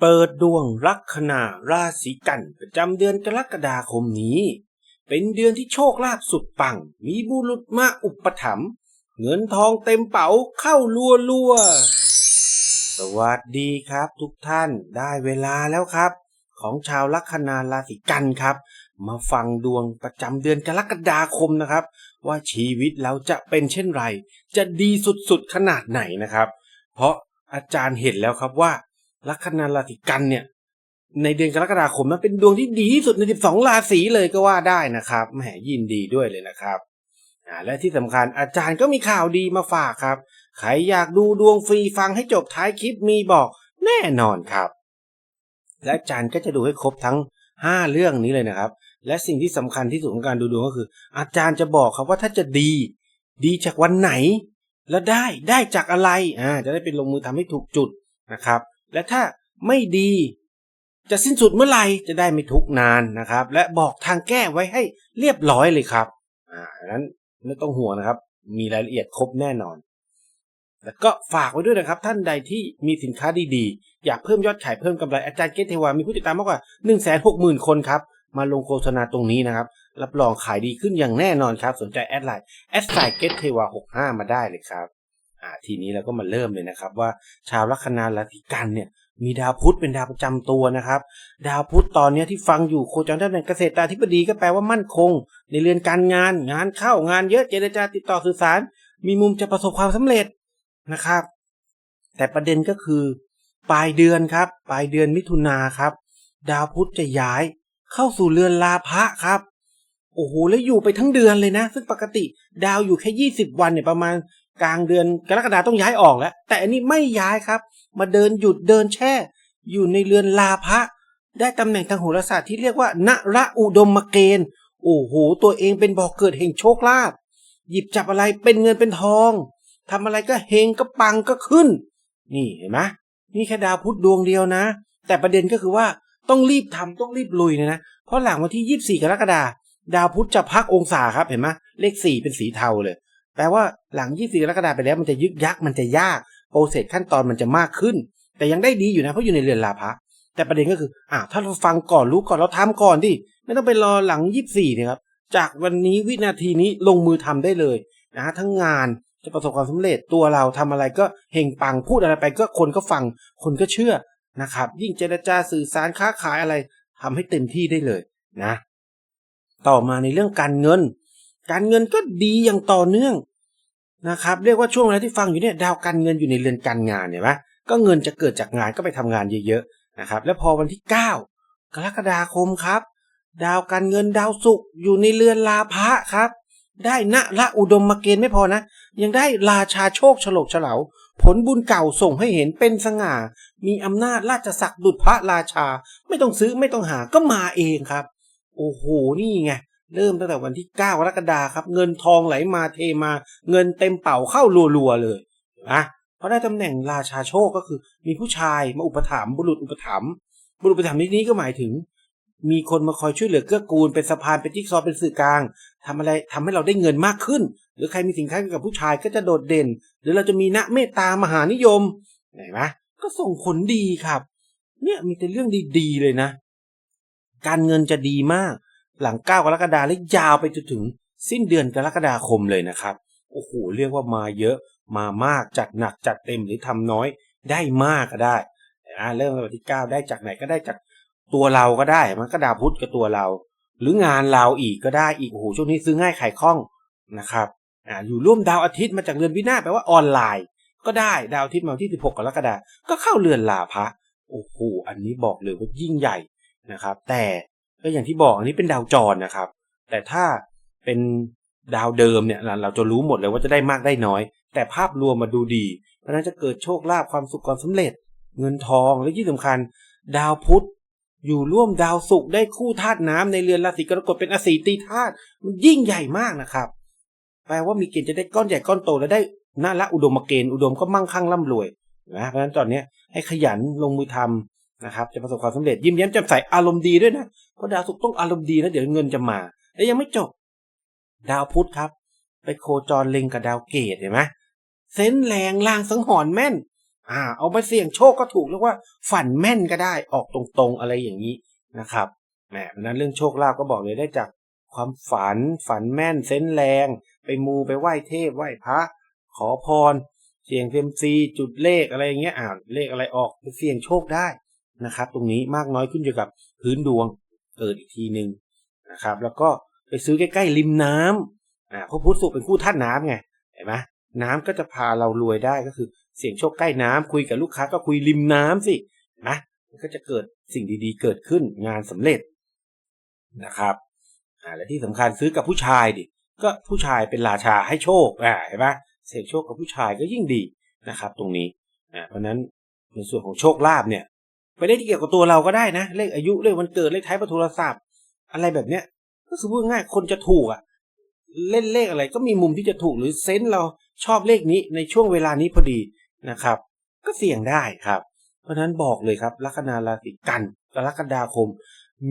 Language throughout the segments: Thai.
เปิดดวงลัคนาราศีกันประจำเดือนกรกฎาคมนี้ เป็นเดือนที่โชคลาภสุดปัง มีบุรุษมาอุปถัมภ์เงินทองเต็มเป๋าเข้ารัวรัวสวัสดีครับทุกท่านได้เวลาแล้วครับ ของชาวลัคนาราศีกันครับ มาฟังดวงประจำเดือนกรกฎาคมนะครับ ว่าชีวิตเราจะเป็นเช่นไร จะดีสุดๆขนาดไหนนะครับ เพราะอาจารย์เห็นแล้วครับว่า ลัคนาราศีกันเนี่ย ในเดือนกรกฎาคมนั้นเป็นดวงที่ดีที่สุดใน 12 ราศีเลยก็ว่าได้นะครับแหมยินดีด้วยเลยนะครับอ่าและที่สำคัญอาจารย์ก็มีข่าวดีมาฝากครับ ใครอยากดูดวงฟรีฟังให้จบท้ายคลิปมีบอกแน่นอนครับ และอาจารย์ก็จะดูให้ครบทั้ง 5 เรื่องนี้เลยนะครับ และสิ่งที่สำคัญที่สุดของการดูดวงก็คือ อาจารย์จะบอกครับว่าถ้าจะดี ดีจากวันไหน แล้วได้ได้จากอะไรอ่าจะได้เป็นลงมือทำให้ถูกจุดนะครับ และถ้าไม่ดีจะสิ้นสุดเมื่อไหร่จะได้ไม่ทุกนานนะครับ และบอกทางแก้ไว้ให้เรียบร้อยเลยครับอ่านั้นไม่ต้องห่วงนะครับ มีรายละเอียดครบแน่นอน แล้วก็ฝากไว้ด้วยนะครับ ท่านใดที่มีสินค้าดีๆ อยากเพิ่มยอดขายเพิ่มกำไรอาจารย์เกตเทวา มีผู้ติดตามมากกว่า 1 6 0 0 0 0 คนครับ มาลงโฆษณาตรงนี้นะครับ รับรองขายดีขึ้นอย่างแน่นอนครับ สนใจแอดไลน์แอดไซเกตเทวา65 มาได้เลยครับ อ่าทีนี้เราก็มาเริ่มเลยนะครับ ว่าชาวลัคนาราศีกันเนี่ยมีดาวพุธเป็นดาวประจำตัวนะครับ ดาวพุธตอนนี้ที่ฟังอยู่โคจรตำแหน่งเกษตราธิบดีก็แปลว่ามั่นคง ในเรือนการงาน งานเข้างานเยอะเจรจาติดต่อสื่อสาร มีมุมจะประสบความสำเร็จนะครับ แต่ประเด็นก็คือ ปลายเดือนครับ ปลายเดือนมิถุนาครับ ดาวพุธจะย้ายเข้าสู่เรือนลาภะครับโอ้โหแล้วอยู่ไปทั้งเดือนเลยนะ ซึ่งปกติดาวอยู่แค่ยี่สิบวันเนี่ยประมาณ กลางเดือนกรกฎาต้องย้ายออกแล้ว แต่อันนี้ไม่ย้ายครับ มาเดินหยุดเดินแช่ อยู่ในเรือนลาภะได้ตำแหน่งทางโหราศาสตร์ที่เรียกว่านระอุดมเกณฑ์โอ้โห ตัวเองเป็นบ่อกเกิดแห่งโชคลาภหยิบจับอะไรเป็นเงินเป็นทองทำอะไรก็เฮงก็ปังก็ขึ้น นี่เห็นไหมนี่แค่ดาวพุธดวงเดียวนะ แต่ประเด็นก็คือว่าต้องรีบทำต้องรีบลุยนะนะเพราะหลังวันที่ 24 กรกฎาคมดาวพุธจะพักองศาครับเห็นไหมเลข4เป็นสีเทาเลย แปลว่าหลัง 24 กรกฎาคมไปแล้วมันจะยึกยักมันจะยากโปรเซสขั้นตอนมันจะมากขึ้น แต่ยังได้ดีอยู่นะเพราะอยู่ในเรือนลาภะแต่ประเด็นก็คืออ้าวถ้าเราฟังก่อนรู้ก่อนเราทำก่อนดิไม่ต้องไปรอหลัง 24เนี่ยครับจากวันนี้วินาทีนี้ลงมือทำได้เลยนะทั้งงานจะประสบความสำเร็จตัวเราทำอะไรก็เฮงปังพูดอะไรไปก็คนก็ฟังคนก็เชื่อนะครับ ยิ่งเจรจาสื่อสารค้าขายอะไรทำให้เต็มที่ได้เลยนะ ต่อมาในเรื่องการเงิน การเงินก็ดีอย่างต่อเนื่องนะครับ เรียกว่าช่วงเวลาที่ฟังอยู่เนี่ยดาวการเงินอยู่ในเรือนการงานเห็นไหมก็เงินจะเกิดจากงานก็ไปทำงานเยอะๆนะครับ แล้วพอวันที่ 9 กรกฎาคมครับ ดาวการเงินดาวศุกร์อยู่ในเรือนลาภะครับ ได้ณละอุดมมาเกณฑ์ไม่พอนะ ยังได้ราชาโชคฉลกเฉลา ผลบุญเก่าส่งให้เห็นเป็นสง่า มีอำนาจราชศักดิ์ดุจพระราชา ไม่ต้องซื้อไม่ต้องหาก็มาเองครับ โอ้โหนี่ไง เริ่มตั้งแต่วันที่9กรกฎาครับ เงินทองไหลมาเทมา เงินเต็มเป่าเข้ารัวๆเลยนะเพราะได้ตำแหน่งราชาโชคก็คือ มีผู้ชายมาอุปถัมภ์บุรุษอุปถัมภ์บุรุษอุปถัมภ์นที่นี้ก็หมายถึง มีคนมาคอยช่วยเหลือเกื้อกูลเป็นสะพานเป็นจิ๊กซอเป็นสื่อกลางทำอะไรทำให้เราได้เงินมากขึ้น หรือใครมีสินค้าเกี่ยวกับผู้ชายก็จะโดดเด่น หรือเราจะมีณเมตตามหานิยมเห็นไหมก็ส่งผลดีครับ เนี่ยมีแต่เรื่องดีๆเลยนะ การเงินจะดีมาก หลัง 9 กรกฎาคมและยาวไปจนถึงสิ้นเดือนกรกฎาคมเลยนะครับ โอ้โห เรียกว่ามาเยอะมามากจัดหนักจัดเต็มหรือทำน้อยได้มากก็ได้เริ่มวันที่ 9 ได้จากไหนก็ได้จากตัวเราก็ได้ มันก็ดาวพุธกับตัวเรา หรืองานเราอีกก็ได้อีกโอ้โหช่วงนี้ซื้อง่ายขายคล่องนะครับอ่าอยู่ร่วมดาวอาทิตย์มาจากเรือนวินาศแปลว่าออนไลน์ ก็ได้ดาวอาทิตย์มาวันที่ 16 กรกฎาคมก็เข้าเรือนลาภะโอ้โหอันนี้บอกเลยว่ายิ่งใหญ่นะครับ แต่ ก็อย่างที่บอกอันนี้เป็นดาวจรนะครับ แต่ถ้าเป็นดาวเดิมเนี่ยเราจะรู้หมดเลยว่าจะได้มากได้น้อย แต่ภาพรวมมาดูดี เพราะนั้นจะเกิดโชคลาภความสุขความสำเร็จ เงินทองและที่สำคัญ ดาวพุธอยู่ร่วมดาวศุกร์ได้คู่ธาตุน้ำในเรือนราศีกรกฎเป็นอสีตีธาตุมันยิ่งใหญ่มากนะครับ แปลว่ามีเกณฑ์จะได้ก้อนใหญ่ก้อนโตและได้น่าละอุดมเกณฑ์อุดมก็มั่งคั่งร่ำรวยนะเพราะฉะนั้นตอนนี้ให้ขยันลงมือทำ นะครับจะประสบความสำเร็จยิ้มแย้มแจ่มใสอารมณ์ดีด้วยนะเพราะดาวศุกร์ต้องอารมณ์ดีนะเดี๋ยวเงินจะมา และยังไม่จบ ดาวพุธครับ ไปโคจรเล็งกับดาวเกตเห็นไหมเซนแรงลางสังหรณ์แม่น อ่า เอาไปเสี่ยงโชคก็ถูกเรียกว่า ฝันแม่นก็ได้ออกตรงๆอะไรอย่างนี้นะครับแหมนั้นเรื่องโชคลาภก็บอกเลยได้จากความฝันฝันแม่นเซนแรง ไปมูไปไหว้เทพไหว้พระ ขอพร เสี่ยงเซมซีจุดเลขอะไรอย่างเงี้ยอ่าเลขอะไรออกไปเสี่ยงโชคได้ นะครับ ตรงนี้มากน้อยขึ้นอยู่กับพื้นดวงเกิดอีกทีหนึ่งนะครับ แล้วก็ไปซื้อใกล้ๆริมน้ำอ่าเพราะพุทธสุเป็นคู่ท่านน้ำไงเห็นไหมน้ำก็จะพาเรารวยได้ก็คือ เสี่ยงโชคใกล้น้ำคุยกับลูกค้าก็คุยริมน้ำสินะมันก็จะเกิดสิ่งดีๆ เกิดขึ้นงานสำเร็จนะครับอ่าและที่สำคัญซื้อกับผู้ชายดิก็ผู้ชายเป็นราชาให้โชคอ่าเห็นไหมเสี่ยงโชคกับผู้ชายก็ยิ่งดีนะครับ ตรงนี้อ่าเพราะนั้นในส่วนของโชคลาภเนี่ย ไปได้ที่เกี่ยวกับตัวเราก็ได้นะ เลขอายุเลขวันเกิดเลขท้ายประโทรศัพท์ อะไรแบบเนี้ย ก็คือพูดง่ายคนจะถูกอะ เล่นเลขอะไรก็มีมุมที่จะถูกหรือเซนส์เราชอบเลขนี้ในช่วงเวลานี้พอดีนะครับ ก็เสี่ยงได้ครับ เพราะฉะนั้นบอกเลยครับลัคนาราศีกันกรกฎาคม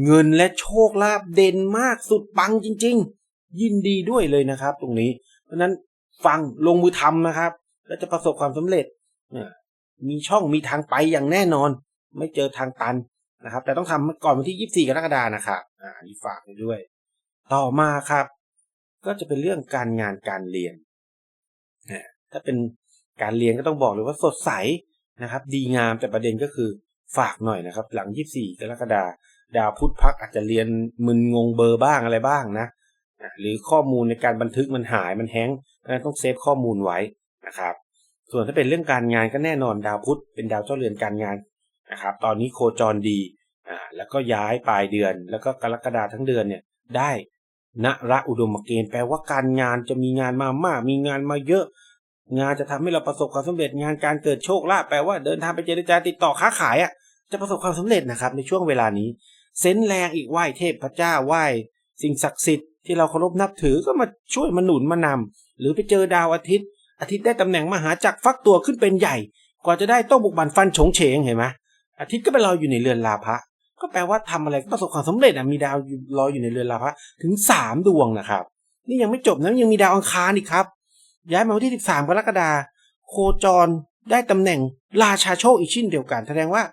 เงินและโชคลาภเด่นมากสุดปังจริง ๆ ยินดีด้วยเลยนะครับ ตรงนี้ เพราะนั้นฟังลงมือทำนะครับ แล้วจะประสบความสำเร็จมีช่องมีทางไปอย่างแน่นอน ไม่เจอทางตันนะครับ แต่ต้องทำก่อนวันที่ 24 กรกฎานะครับอ่านี่ฝากไว้ด้วย ต่อมาครับ ก็จะเป็นเรื่องการงานการเรียนนะถ้าเป็นการเรียนก็ต้องบอกเลยว่าสดใสนะครับ ดีงามแต่ประเด็นก็คือฝากหน่อยนะครับ หลัง 24 กรกฎาดาวพุธพักอาจจะเรียนมึนงงเบอร์บ้างอะไรบ้างนะหรือข้อมูลในการบันทึกมันหายมันแห้งเพราะฉะนั้นต้องเซฟข้อมูลไว้นะครับ ส่วนถ้าเป็นเรื่องการงานก็แน่นอนดาวพุธเป็นดาวเจ้าเรือนการงาน นะครับ ตอนนี้โคจรดีอ่าแล้วก็ย้ายปลายเดือน แล้วก็กรกฎาทั้งเดือนเนี่ยได้ณระอุดมเกณฑ์แปลว่าการงานจะมีงานมามากมีงานมาเยอะ งานจะทำให้เราประสบความสำเร็จงานการเกิดโชคลาภแปลว่าเดินทางไปเจรจาติดต่อค้าขายอะจะประสบความสำเร็จนะครับ ในช่วงเวลานี้ เซนแรงอีกไหวเทพพระเจ้าไหวสิ่งศักดิ์สิทธิ์ที่เราเคารพนับถือก็มาช่วยมาหนุนมานำหรือไปเจอดาวอาทิตย์ อาทิตย์ได้ตำแหน่งมหาจักรฟักตัวขึ้นเป็นใหญ่ กว่าจะได้ต้องบุกบันฟันฉงเฉงเห็นไหม อาทิตย์ก็ไปรออยู่ในเรือนลาภะก็แปลว่าทำอะไรก็ประสบความสำเร็จอะมีดาวลอยอยู่ในเรือนลาภะถึงสามดวงนะครับ นี่ยังไม่จบนะยังมีดาวอังคารอีกครับ ย้ายมาวันที่13กรกฎาคมโคจรได้ตำแหน่งราชาโชคอีกชิ้นเดียวกัน แสดงว่า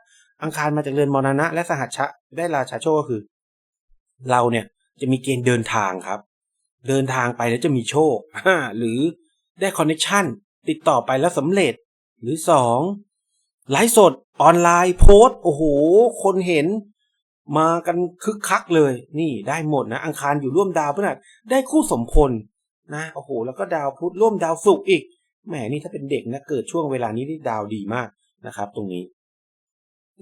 อังคารมาจากเรือนมรณะ และสหัชชะได้ราชาโชคก็คือ เราเนี่ยจะมีเกณฑ์เดินทางครับ เดินทางไปแล้วจะมีโชคอ่าหรือได้คอนเนคชั่นติดต่อไปแล้วสำเร็จ หรือสองไลฟ์สด ออนไลน์โพสโอ้โห คนเห็นมากันคึกคักเลย นี่ได้หมดนะ อังคารอยู่ร่วมดาวพฤหัสได้คู่สมพลนะโอ้โห แล้วก็ดาวพุธร่วมดาวศุกร์อีกแหมนี่ถ้าเป็นเด็กนะเกิดช่วงเวลานี้ที่ดาวดีมากนะครับ ตรงนี้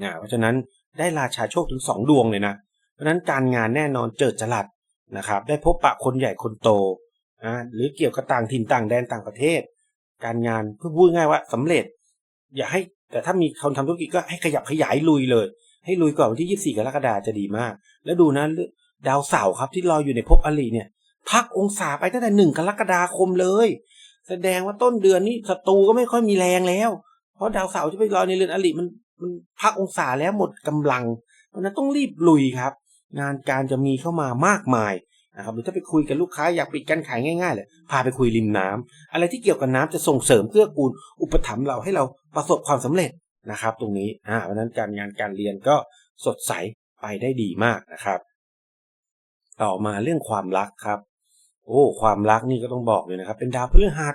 นะเพราะฉะนั้นได้ราชาโชคถึงสองดวงเลยนะ เพราะฉะนั้นการงานแน่นอนเจิดจรัสนะครับ ได้พบปะคนใหญ่คนโตนะหรือเกี่ยวกับต่างถิ่นต่างแดนต่างประเทศ การงานเพื่อพูดง่ายว่าสำเร็จ อย่าให้ แต่ถ้ามีคนทำธุรกิจก็ให้ขยับขยายลุยเลย ให้ลุยก่อนวันที่ 24 กรกฎาคมจะดีมาก แล้วดูนะดาวเสาร์ครับที่รออยู่ในภพอริเนี่ย พักองศาไปตั้งแต่หนึ่งกรกฎาคมเลย แสดงว่าต้นเดือนนี้ศัตรูก็ไม่ค่อยมีแรงแล้ว เพราะดาวเสาร์จะไปรอในเรือนอริมันมันพักองศาแล้วหมดกำลัง เพราะนั้นต้องรีบลุยครับ งานการจะมีเข้ามามากมายนะครับหรือถ้าไปคุยกับลูกค้าอยากปิดการขายง่ายๆเลยพาไปคุยริมน้ำอะไรที่เกี่ยวกับน้ำจะส่งเสริมเพื่อกูลอุปถัมภ์เราให้เรา ประสบความสำเร็จนะครับ ตรงนี้อ่าเพราะนั้นการงานการเรียนก็สดใสไปได้ดีมากนะครับ ต่อมาเรื่องความรักครับ โอ้ความรักนี่ก็ต้องบอกเลยนะครับ เป็นดาวพฤหัส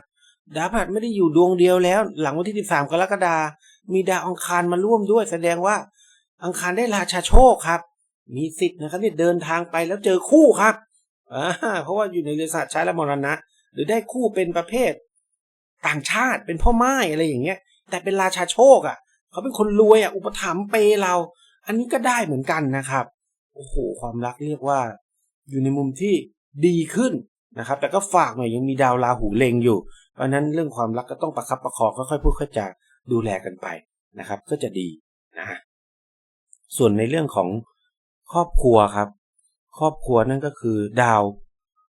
ดาวพฤหัสไม่ได้อยู่ดวงเดียวแล้ว หลังวันที่ 13 กรกฎาคมมีดาวอังคารมาร่วมด้วย แสดงว่าอังคารได้ราชาโชคครับ มีสิทธิ์นะครับเนี่เดินทางไปแล้วเจอคู่ครับอ่าเพราะว่าอยู่ในเรือนศาสตร์ชายและมรณะ หรือได้คู่เป็นประเภทต่างชาติเป็นพ่อไม้อะไรอย่างเงี้ย แต่เป็นราชาโชคอะ เขาเป็นคนรวยอะ อุปถัมภ์เปเรา อันนี้ก็ได้เหมือนกันนะครับโอ้โหความรักเรียกว่า อยู่ในมุมที่ดีขึ้นนะครับ แต่ก็ฝากหน่อยยังมีดาวราหูเล็งอยู่ เพราะนั้นเรื่องความรักก็ต้องประคับประคองค่อยๆพูดค่อยจาดูแลกันไปนะครับ ก็จะดีนะส่วนในเรื่องของครอบครัวครับ ครอบครัวนั่นก็คือดาว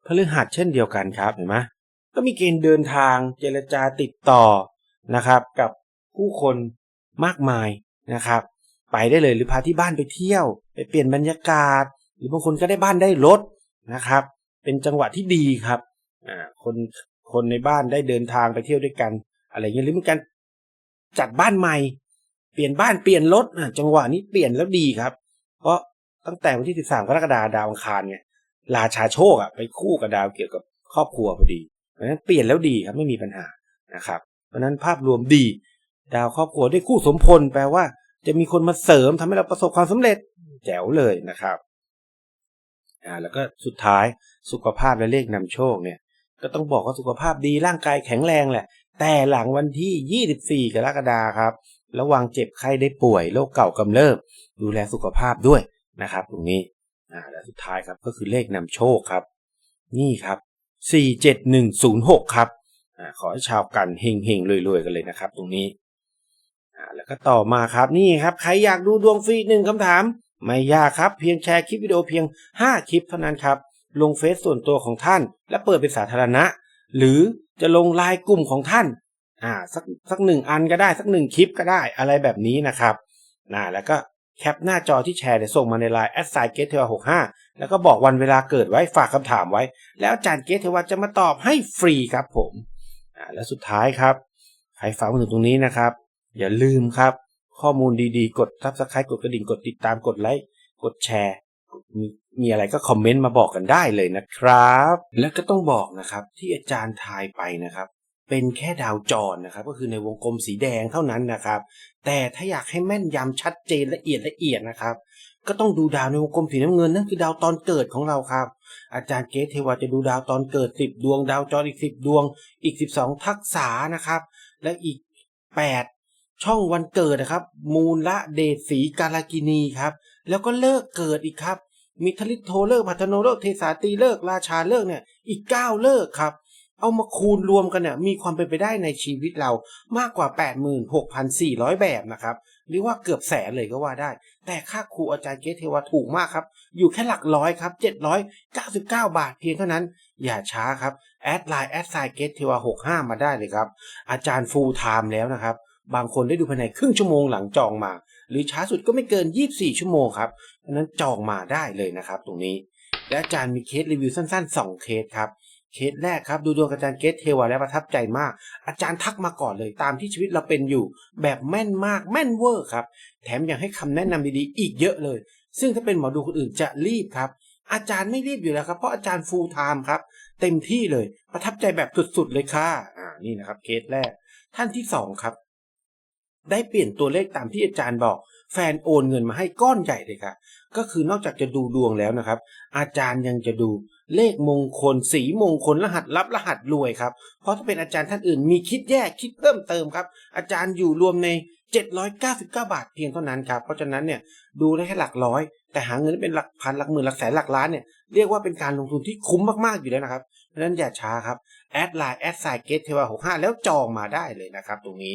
พฤหัสเช่นเดียวกันครับเห็นไหมก็มีเกณฑ์เดินทางเจรจาติดต่อนะครับ กับ ผู้คนมากมายนะครับ ไปได้เลยหรือพาที่บ้านไปเที่ยว ไปเปลี่ยนบรรยากาศ หรือบางคนก็ได้บ้านได้รถนะครับ เป็นจังหวะที่ดีครับคนคนในบ้านได้เดินทางไปเที่ยวด้วยกัน อะไรเงี้ยหรือมีการจัดบ้านใหม่ เปลี่ยนบ้านเปลี่ยนรถอะจังหวะนี้เปลี่ยนแล้วดีครับ เพราะตั้งแต่วันที่ 13กรกฎาคมดาวอังคารไงราชาโชคอะไปคู่กับดาวเกี่ยวกับครอบครัวพอดีเพราะฉะนั้นเปลี่ยนแล้วดีครับไม่มีปัญหานะครับ เพราะฉะนั้นภาพรวมดี ดาวครอบครัวได้คู่สมพลแปลว่า จะมีคนมาเสริมทำให้เราประสบความสำเร็จแจ๋วเลยนะครับอ่าแล้วก็สุดท้ายสุขภาพและเลขนำโชคเนี่ย ก็ต้องบอกว่าสุขภาพดีร่างกายแข็งแรงแหละ แต่หลังวันที่ 24 กรกฎาคมครับ ระวังเจ็บไข้ได้ป่วยโรคเก่ากำเริบดูแลสุขภาพด้วยนะครับ ตรงนี้อ่าและสุดท้ายครับก็คือเลขนำโชคครับ นี่ครับ 47106 ครับอ่าขอให้ชาวกันเฮงเฮงรวยๆกันเลยนะครับ ตรงนี้ แล้วก็ต่อมาครับนี่ครับใครอยากดูดวงฟรีหนึ่งคำถาม ไม่ยากครับเพียงแชร์คลิปวิดีโอเพียง 5 คลิปเท่านั้นครับ ลงเฟซส่วนตัวของท่าน และเปิดเป็นสาธารณะ หรือจะลงไลน์กลุ่มของท่านอ่าสักสักหนึ่งอันก็ได้สักหนึ่งคลิปก็ได้อะไรแบบนี้นะครับนะแล้วก็แคปหน้าจอที่แชร์เดี๋ยวส่งมาในไลน์แอดไซเกตเทวหกห้าแล้วก็บอกวันเวลาเกิดไว้ฝากคำถามไว้ แล้วอาจารย์เกตเทวจะมาตอบให้ฟรีครับผมอ่าและสุดท้ายครับ ใครฟังมาถึงตรงนี้นะครับ อย่าลืมครับ ข้อมูลดีๆ กดซับสไครต์กดกระดิ่งกดติดตามกดไลค์กดแชร์มีมีอะไรก็คอมเมนต์มาบอกกันได้เลยนะครับ และก็ต้องบอกนะครับที่อาจารย์ทายไปนะครับ เป็นแค่ดาวจรนะครับ ก็คือในวงกลมสีแดงเท่านั้นนะครับ แต่ถ้าอยากให้แม่นยำชัดเจนละเอียดละเอียดนะครับ ก็ต้องดูดาวในวงกลมสีน้ำเงินนั่นคือดาวตอนเกิดของเราครับ อาจารย์เกตเทวาจะดูดาวตอนเกิด 10 ดวง ดาวจรอีก 10 ดวง อีก 12 ทักษะนะครับ และอีก 8 ช่องวันเกิดนะครับ มูลละเดชสีกาลกินีครับ แล้วก็เลิกเกิดอีกครับ มีทลิโทเลิกพัฒโนเลิกเทสาตีเลิกราชาเลิกเนี่ยอีก 9 เลิกครับเอามาคูณรวมกันเนี่ยมีความเป็นไปได้ในชีวิตเรามากกว่า 86,400 แบบนะครับหรือว่าเกือบแสนเลยก็ว่าได้ แต่ค่าครูอาจารย์เกตเทวาถูกมากครับ อยู่แค่หลักร้อยครับ 799 บาทเพียงเท่านั้น อย่าช้าครับ แอดไลน์แอดไซเกตเทวา65 มาได้เลยครับ อาจารย์ฟูลไทม์แล้วนะครับ บางคนได้ดูภายในครึ่งชั่วโมงหลังจองมา หรือช้าสุดก็ไม่เกิน 24 ชั่วโมงครับเพราะนั้นจองมาได้เลยนะครับ ตรงนี้ และอาจารย์มีเคสรีวิวสั้น ๆ 2 เคสครับเคสแรกครับดูดวงอาจารย์เกตเทวาและประทับใจมาก อาจารย์ทักมาก่อนเลยตามที่ชีวิตเราเป็นอยู่ แบบแม่นมากแม่นเวอร์ครับ แถมยังให้คำแนะนำดีๆ อีกเยอะเลย ซึ่งถ้าเป็นหมอดูคนอื่นจะรีบครับ อาจารย์ไม่รีบอยู่แล้วครับ เพราะอาจารย์ฟูลไทม์ครับ เต็มที่เลยประทับใจแบบสุดๆเลยค่ะอ่านี่นะครับเคสแรก ท่านที่สองครับ ได้เปลี่ยนตัวเลขตามที่อาจารย์บอก แฟนโอนเงินมาให้ก้อนใหญ่เลยค่ะก็คือนอกจากจะดูดวงแล้วนะครับ อาจารย์ยังจะดูเลขมงคล สีมงคลรหัสลับรหัสรวยครับ เพราะถ้าเป็นอาจารย์ท่านอื่นมีคิดแยกคิดเพิ่มเติมครับ อาจารย์อยู่รวมใน 799 บาทเพียงเท่านั้นครับ เพราะฉะนั้นเนี่ยดูได้แค่หลักร้อย แต่หาเงินเป็นหลักพันหลักหมื่นหลักแสนหลักล้านเนี่ยเรียกว่าเป็นการลงทุนที่คุ้มมากๆอยู่แล้วนะครับเพราะฉะนั้นอย่าช้าครับแอดไลน์แอดไซเกตเทวาหกห้าแล้วจองมาได้เลยนะครับ ตรงนี้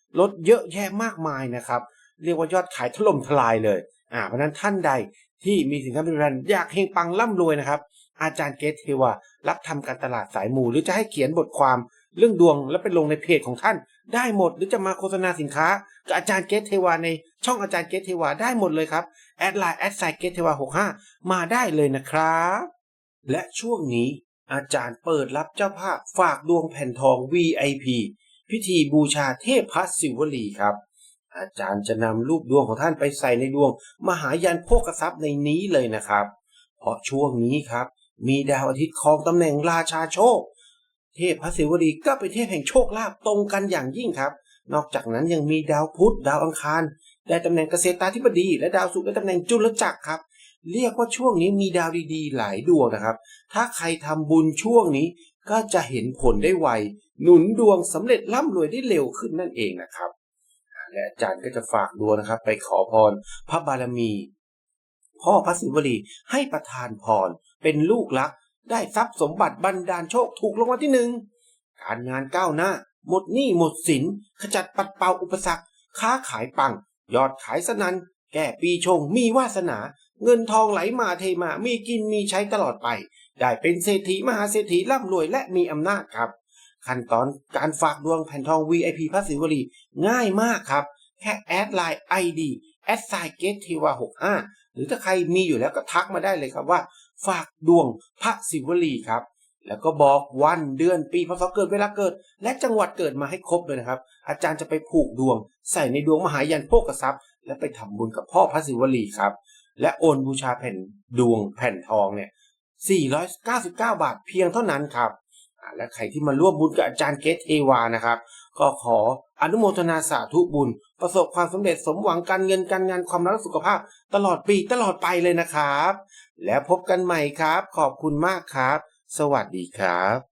รถเยอะแยะมากมายนะครับ เรียกว่ายอดขายถล่มทลายเลยอ่าเพราะนั้นท่านใดที่มีสินค้าบริการอยากเฮงปังร่ำรวยนะครับ อาจารย์เกตเทวารับทำการตลาดสายหมู่หรือจะให้เขียนบทความเรื่องดวงแล้วไปลงในเพจของท่าน ได้หมดหรือจะมาโฆษณาสินค้ากับอาจารย์เกตเทวาในช่องอาจารย์เกตเทวาได้หมดเลยครับแอดไลน์แอดไซเกตเทวาหกห้ามาได้เลยนะครับและช่วงนี้อาจารย์เปิดรับเจ้าภาพฝากดวงแผ่นทอง VIP พิธีบูชาเทพพระศิวลีครับ อาจารย์จะนำรูปดวงของท่านไปใส่ในดวง มหายันโภคทรัพย์ในนี้เลยนะครับ เพราะช่วงนี้ครับ มีดาวอาทิตย์ครองตำแหน่งราชาโชค เทพพระศิวลีก็เป็นเทพแห่งโชคลาภตรงกันอย่างยิ่งครับ นอกจากนั้นยังมีดาวพุธดาวอังคารได้ตำแหน่งเกษตราธิบดี และดาวศุกร์ได้ตำแหน่งจุลจักรครับ เรียกว่าช่วงนี้มีดาวดีๆ หลายดวงนะครับ ถ้าใครทำบุญช่วงนี้ก็จะเห็นผลได้ไว หนุนดวงสำเร็จร่ำรวยได้เร็วขึ้นนั่นเองนะครับ และอาจารย์ก็จะฝากดวงนะครับ ไปขอพรพระบารมี พ่อพระศิวลีให้ประทานพรเป็นลูกรัก ได้ทรัพย์สมบัติบันดาลโชคถูกรางวัลที่หนึ่งการงานก้าวหน้า หมดหนี้หมดสินขจัดปัดเป่าอุปสรรค ค้าขายปัง ยอดขายสนันแก่ปีชงมีวาสนา เงินทองไหลมาเทมามีกินมีใช้ตลอดไป ได้เป็นเศรษฐีมหาเศรษฐีร่ำรวยและมีอำนาจครับ ขั้นตอนการฝากดวงแผ่นทอง VIP พระศิวลีง่ายมากครับ แค่แอดไลน์ ID แอดไซเกตทีวา65หรือถ้าใครมีอยู่แล้วก็ทักมาได้เลยครับว่า ฝากดวงพระศิวลีครับ แล้วก็บอกวันเดือนปีพศเกิดเวลาเกิด และจังหวัดเกิดมาให้ครบเลยนะครับ อาจารย์จะไปผูกดวง ใส่ในดวงมหายันโภกทรัพย์ และไปทำบุญกับพ่อพระศิวลีครับ และโอนบูชาแผ่นดวงแผ่นทองเนี่ย499 บาทเพียงเท่านั้นครับ และใครที่มาร่วมบุญกับอาจารย์เกตเทวานะครับ ก็ขออนุโมทนาสาธุบุญ ประสบความสำเร็จสมหวังการเงินการงานความรักสุขภาพ ตลอดปีตลอดไปเลยนะครับ แล้วพบกันใหม่ครับ ขอบคุณมากครับ สวัสดีครับ